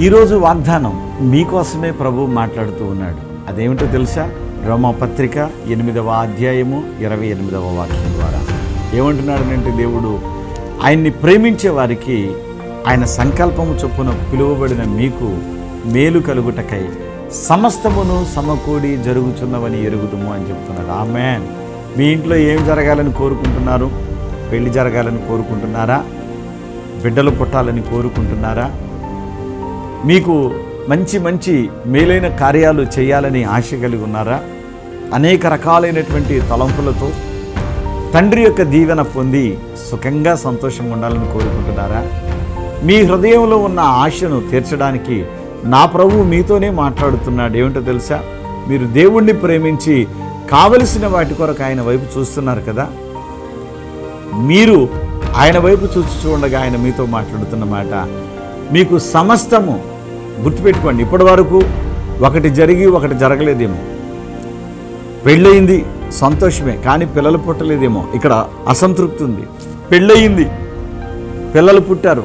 ఈరోజు వాగ్దానం మీకోసమే ప్రభు మాట్లాడుతూ ఉన్నాడు. అదేమిటో తెలుసా? రోమా పత్రిక ఎనిమిదవ అధ్యాయము ఇరవై ఎనిమిదవ వాక్యం ద్వారా. ఏమంటున్నాడనంటే దేవుడు ఆయన్ని ప్రేమించే వారికి ఆయన సంకల్పము చొప్పున పిలువబడిన మీకు మేలు కలుగుటకై సమస్తమును సమకూడి జరుగుతున్నవని ఎరుగుదుము అని చెప్తున్నాడు. ఆమె మీ ఇంట్లో ఏం జరగాలని కోరుకుంటున్నారు? పెళ్ళి జరగాలని కోరుకుంటున్నారా? బిడ్డలు పుట్టాలని కోరుకుంటున్నారా? మీకు మంచి మంచి మేలైన కార్యాలు చేయాలని ఆశ కలిగి ఉన్నారా? అనేక రకాలైనటువంటి తలంపులతో తండ్రి యొక్క దీవెన పొంది సుఖంగా సంతోషంగా ఉండాలని కోరుకుంటున్నారా? మీ హృదయంలో ఉన్న ఆశను తీర్చడానికి నా ప్రభువు మీతోనే మాట్లాడుతున్నాడు. ఏమిటో తెలుసా? మీరు దేవుణ్ణి ప్రేమించి కావలసిన వాటి కొరకు ఆయన వైపు చూస్తున్నారు కదా? మీరు ఆయన వైపు చూసి చూడగా ఆయన మీతో మాట్లాడుతున్న మాట మీకు సమస్తము గుర్తుపెట్టుకోండి ఇప్పటి వరకు ఒకటి జరిగి ఒకటి జరగలేదేమో. పెళ్ళయింది సంతోషమే కానీ పిల్లలు పుట్టలేదేమో. ఇక్కడ అసంతృప్తి ఉంది. పెళ్ళయింది పిల్లలు పుట్టారు.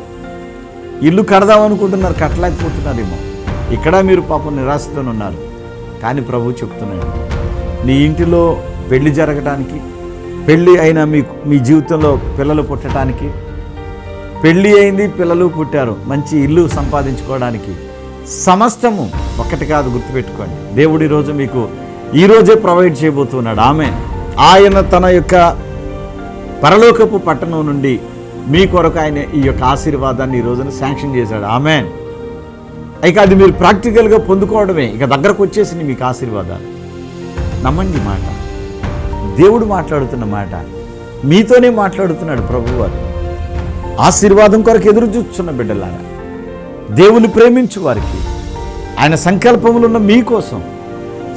ఇల్లు కడదాం అనుకుంటున్నారు కట్టలేకపోతున్నారేమో. ఇక్కడ మీరు పాపం నిరాశతో ఉన్నారు. కానీ ప్రభు చెప్తున్నాడు నీ ఇంటిలో పెళ్ళి జరగడానికి పెళ్ళి అయిన మీ మీ జీవితంలో పిల్లలు పుట్టడానికి పెళ్ళి అయింది పిల్లలు పుట్టారు మంచి ఇల్లు సంపాదించుకోవడానికి సమస్తము ఒకటి కాదు గుర్తుపెట్టుకోండి. దేవుడు ఈరోజు మీకు ఈరోజే ప్రొవైడ్ చేయబోతున్నాడు. ఆమె ఆయన తన యొక్క పరలోకపు పట్టణం నుండి మీ కొరకు ఆయన ఈ యొక్క ఆశీర్వాదాన్ని ఈ రోజున శాంక్షన్ చేశాడు. ఆమె ఇక అది మీరు ప్రాక్టికల్గా పొందుకోవడమే. ఇక దగ్గరకు వచ్చేసింది మీకు ఆశీర్వాదాలు. నమ్మండి మాట. దేవుడు మాట్లాడుతున్న మాట. మీతోనే మాట్లాడుతున్నాడు ప్రభువారు. ఆశీర్వాదం కొరకు ఎదురు చూస్తున్న బిడ్డలారా. దేవుని ప్రేమించు వారికి. ఆయన సంకల్పములున్న మీకోసం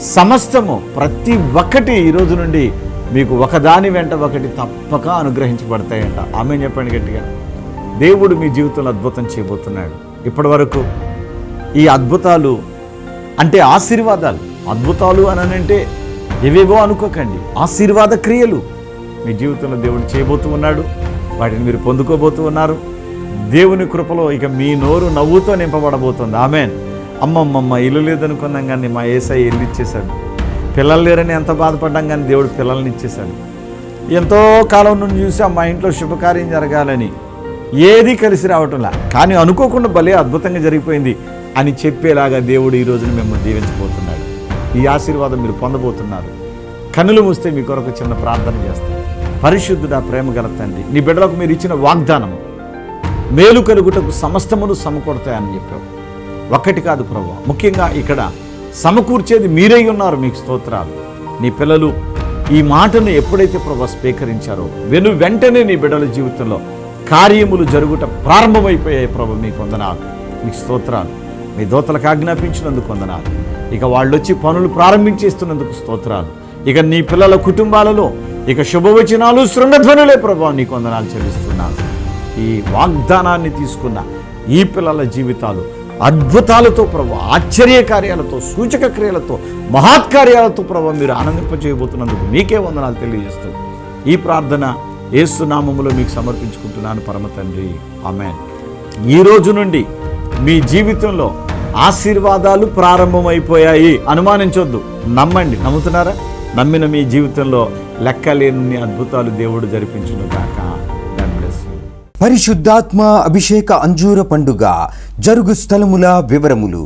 సమస్తము ప్రతి ఒక్కటి ఈ రోజు నుండి మీకు ఒకదాని వెంట ఒకటి తప్పక అనుగ్రహించబడతాయంట. ఆమె చెప్పండి గట్టిగా. దేవుడు మీ జీవితంలో అద్భుతం చేయబోతున్నాడు. ఇప్పటి వరకు ఈ అద్భుతాలు అంటే ఆశీర్వాదాలు. అద్భుతాలు అని అంటే ఏవేవో అనుకోకండి. ఆశీర్వాద క్రియలు మీ జీవితంలో దేవుడు చేయబోతూ ఉన్నాడు. వాటిని మీరు పొందుకోబోతూ ఉన్నారు. దేవుని కృపలో ఇక మీ నోరు నవ్వుతో నింపబడబోతుంది. ఆమెన్. అమ్మమ్మమ్మ ఇల్లు లేదనుకున్నాం కానీ మా ఏసఐ ఇల్లు ఇచ్చేశాడు. పిల్లలు లేరని ఎంత బాధపడ్డాం కానీ దేవుడు పిల్లల్ని ఇచ్చేశాడు. ఎంతో కాలం నుండి చూసి మా ఇంట్లో శుభకార్యం జరగాలని ఏది కలిసి రావటంలా. కానీ అనుకోకుండా భలే అద్భుతంగా జరిగిపోయింది అని చెప్పేలాగా దేవుడు ఈ రోజున మిమ్మల్ని దీవించబోతున్నాడు. ఈ ఆశీర్వాదం మీరు పొందబోతున్నారు. కన్నులు మూస్తే మీ కొరకు చిన్న ప్రార్థన చేస్తాను. పరిశుద్ధుడా ప్రేమ గల తండ్రి నీ బిడ్డలకు మీరు ఇచ్చిన వాగ్దానము మేలు కలుగుటకు సమస్తమును సమకూడతాయని చెప్పావు. ఒక్కటి కాదు ప్రభు. ముఖ్యంగా ఇక్కడ సమకూర్చేది మీరై ఉన్నారు మీకు స్తోత్రాలు. నీ పిల్లలు ఈ మాటను ఎప్పుడైతే ప్రభు స్వీకరించారో వెను వెంటనే నీ బిడ్డల జీవితంలో కార్యములు జరుగుట ప్రారంభమైపోయాయి ప్రభు మీకు వందనాలు మీకు స్తోత్రాలు. మీ దోతలకు ఆజ్ఞాపించినందుకు వందనాలు ఇక వాళ్ళు వచ్చి పనులు ప్రారంభించేస్తున్నందుకు స్తోత్రాలు. ఇక నీ పిల్లల కుటుంబాలలో ఇక శుభవచనాలు శృంగధ్వనులే ప్రభావం నీకు వందనాలు చెల్లిస్తున్నాను. ఈ వాగ్దానాన్ని తీసుకున్న ఈ పిల్లల జీవితాలు అద్భుతాలతో ప్రభు ఆశ్చర్య కార్యాలతో సూచక క్రియలతో మహాత్కార్యాలతో ప్రభు మీరు ఆనందింపజేయబోతున్నందుకు మీకే వందనాలు తెలియజేస్తూ ఈ ప్రార్థన ఏసునామములో మీకు సమర్పించుకుంటున్నాను పరమ తండ్రి. ఆమె ఈ రోజు నుండి మీ జీవితంలో ఆశీర్వాదాలు ప్రారంభమైపోయాయి. అనుమానించొద్దు. నమ్మండి. నమ్ముతున్నారా? నమ్మిన మీ జీవితంలో లెక్కలేని అద్భుతాలు దేవుడు జరిపించును కాక పరిశుద్ధాత్మ అభిషేక అంజూర పండుగ జరుగు స్థలముల వివరములు.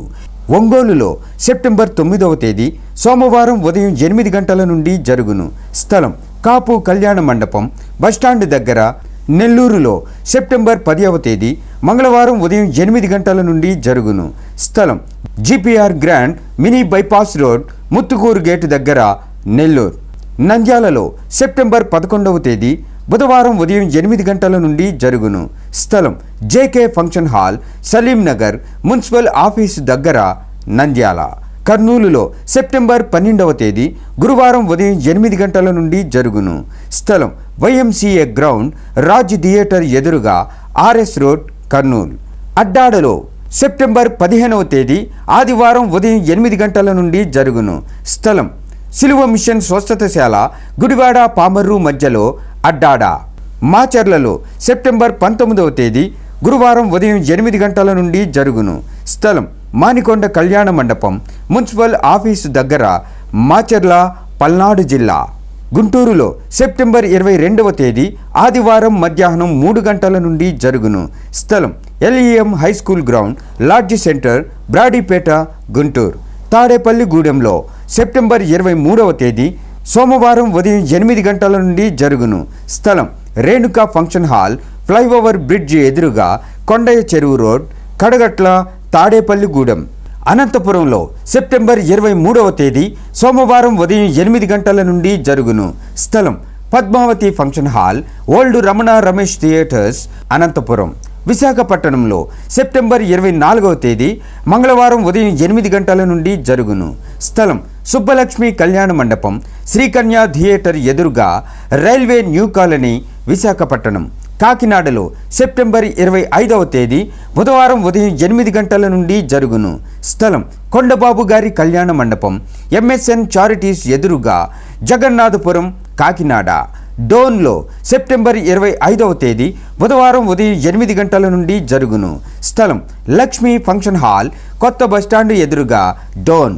ఒంగోలులో సెప్టెంబర్ తొమ్మిదవ తేదీ సోమవారం ఉదయం ఎనిమిది గంటల నుండి జరుగును. స్థలం కాపు కళ్యాణ మండపం బస్టాండ్ దగ్గర. నెల్లూరులో సెప్టెంబర్ పదివ తేదీ మంగళవారం ఉదయం ఎనిమిది గంటల నుండి జరుగును. స్థలం GPR grand mini bypass road Muthukur gate దగ్గర నెల్లూరు. నంద్యాలలో సెప్టెంబర్ పదకొండవ తేదీ బుధవారం ఉదయం ఎనిమిది గంటల నుండి జరుగును. స్థలం JK function hall Saleem Nagar municipal office దగ్గర నంద్యాల. కర్నూలులో సెప్టెంబర్ పన్నెండవ తేదీ గురువారం ఉదయం ఎనిమిది గంటల నుండి జరుగును. స్థలం వైఎంసీఏ గ్రౌండ్ రాజ్ థియేటర్ ఎదురుగా ఆర్ఎస్ రోడ్ కర్నూలు. అడ్డాడలో సెప్టెంబర్ పదిహేనవ తేదీ ఆదివారం ఉదయం ఎనిమిది గంటల నుండి జరుగును. స్థలం సిలువ మిషన్ స్వస్థతశాల గుడివాడ పామర్రు మధ్యలో అడ్డాడ. మాచర్లలో సెప్టెంబర్ పంతొమ్మిదవ తేదీ గురువారం ఉదయం ఎనిమిది గంటల నుండి జరుగును. స్థలం మానికొండ కళ్యాణ మండపం మున్సిపల్ ఆఫీసు దగ్గర మాచర్ల పల్నాడు జిల్లా. గుంటూరులో సెప్టెంబర్ ఇరవై రెండవ తేదీ ఆదివారం మధ్యాహ్నం మూడు గంటల నుండి జరుగును. స్థలం LEM high school ground lodge centre Brodipet Guntur. తాడేపల్లిగూడెంలో September ఇరవై మూడవ తేదీ సోమవారం ఉదయం ఎనిమిది గంటల నుండి జరుగును. స్థలం Renuka function hall flyover bridge ఎదురుగా కొండయ్య చెరువు రోడ్ కడగట్ల తాడేపల్లిగూడెం అనంతపురంలో సెప్టెంబర్ ఇరవై మూడవ తేదీ సోమవారం ఉదయం ఎనిమిది గంటల నుండి జరుగును. స్థలం Padmavathi function hall old Ramana Ramesh theatres Anantapur. విశాఖపట్నంలో సెప్టెంబర్ ఇరవై నాలుగవ తేదీ మంగళవారం ఉదయం ఎనిమిది గంటల నుండి జరుగును. స్థలం సుబ్బలక్ష్మి కళ్యాణ మండపం శ్రీకన్యా థియేటర్ ఎదురుగా రైల్వే న్యూ కాలనీ విశాఖపట్నం. కాకినాడలో సెప్టెంబర్ ఇరవై ఐదవ తేదీ బుధవారం ఉదయం ఎనిమిది గంటల నుండి జరుగును. స్థలం కొండబాబు గారి కళ్యాణ మండపం ఎంఎస్ఎన్ చారిటీస్ ఎదురుగా జగన్నాథపురం కాకినాడ. డోన్లో సెప్టెంబర్ ఇరవై ఐదవ తేదీ బుధవారం ఉదయం ఎనిమిది గంటల నుండి జరుగును. స్థలం లక్ష్మీ ఫంక్షన్ హాల్ కొత్త బస్టాండ్ ఎదురుగా డోన్.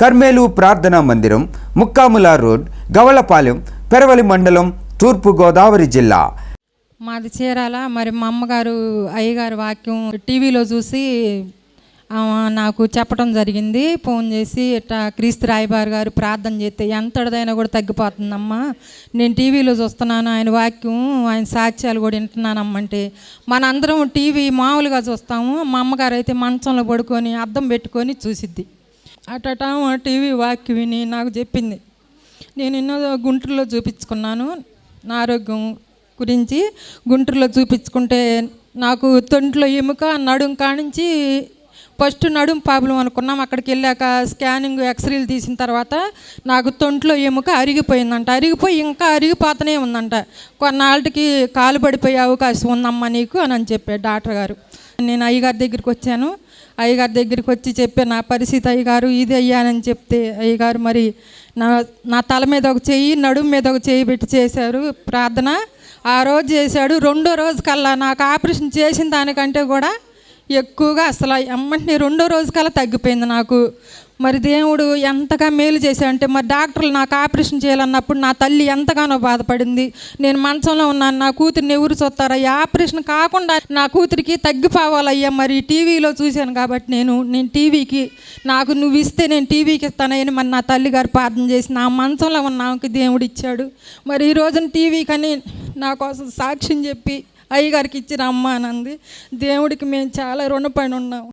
కర్మేలు ప్రార్థనా మందిరం ముక్కాముల రోడ్ గవలపాలెం పెరవలి మండలం తూర్పు గోదావరి జిల్లా. మాది చీరాల. మరి మా అమ్మగారు అయ్యగారు వాక్యం టీవీలో చూసి నాకు చెప్పడం జరిగింది. ఫోన్ చేసి ఇట్లా క్రీస్తు రాయబారు గారు ప్రార్థన చేస్తే ఎంతటిదైనా కూడా తగ్గిపోతుందమ్మా. నేను టీవీలో చూస్తున్నాను ఆయన వాక్యం ఆయన సాక్ష్యాలు కూడా వింటున్నానమ్మంటే మనందరం టీవీ మామూలుగా చూస్తాము. మా అమ్మగారు అయితే మంచంలో పడుకొని అద్దం పెట్టుకొని చూసిద్ది. అటట టీవీ వాక్యం విని నాకు చెప్పింది. నేను ఎన్నో గుంటూరులో చూపించుకున్నాను. నా ఆరోగ్యం గురించి గుంటూరులో చూపించుకుంటే నాకు తొంట్లో ఎముక నడుం కానించి ఫస్ట్ నడుం ప్రాబ్లం అనుకున్నాం. అక్కడికి వెళ్ళాక స్కానింగ్ ఎక్స్రేలు తీసిన తర్వాత నాకు తొంట్లో ఎముక అరిగిపోయిందంట. అరిగిపోయి ఇంకా అరిగిపోతూనే ఉందంట. కొన్నాళ్ళకి కాలు పడిపోయే అవకాశం ఉందమ్మా నీకు అని అని చెప్పాడు డాక్టర్ గారు. నేను అయ్యగారి దగ్గరికి వచ్చాను. అయ్యగారి దగ్గరికి వచ్చి చెప్పే నా పరిస్థితి అయ్యగారు ఇది అయ్యానని చెప్తే అయ్యగారు మరి నా నా తల మీద ఒక చెయ్యి నడుము మీద ఒక చెయ్యి పెట్టి చేశారు ప్రార్థన. ఆ రోజు చేశాడు. రెండో రోజు కల్లా నాకు ఆపరేషన్ చేసిన దానికంటే కూడా ఎక్కువగా అసలు అమ్మంటే రెండో రోజు కల్లా తగ్గిపోయింది నాకు. మరి దేవుడు ఎంతగా మేలు చేశాడంటే మరి డాక్టర్లు నాకు ఆపరేషన్ చేయాలన్నప్పుడు నా తల్లి ఎంతగానో బాధపడింది. నేను మంచంలో ఉన్నాను నా కూతురిని ఎవరు చూస్తారయ్యా ఆపరేషన్ కాకుండా నా కూతురికి తగ్గిపోవాలయ్యా మరి టీవీలో చూశాను కాబట్టి నేను నేను టీవీకి నాకు నువ్వు ఇస్తే నేను టీవీకి ఇస్తానని మరి నా తల్లి గారు ప్రార్థన చేసి నా మంచంలో ఉన్న ఆమెకి దేవుడు ఇచ్చాడు. మరి ఈ రోజున టీవీ కానీ నా కోసం సాక్ష్యం చెప్పి అయ్యగారికి ఇచ్చిన అమ్మ అనంది దేవుడికి మేము చాలా రుణపడి ఉన్నాం.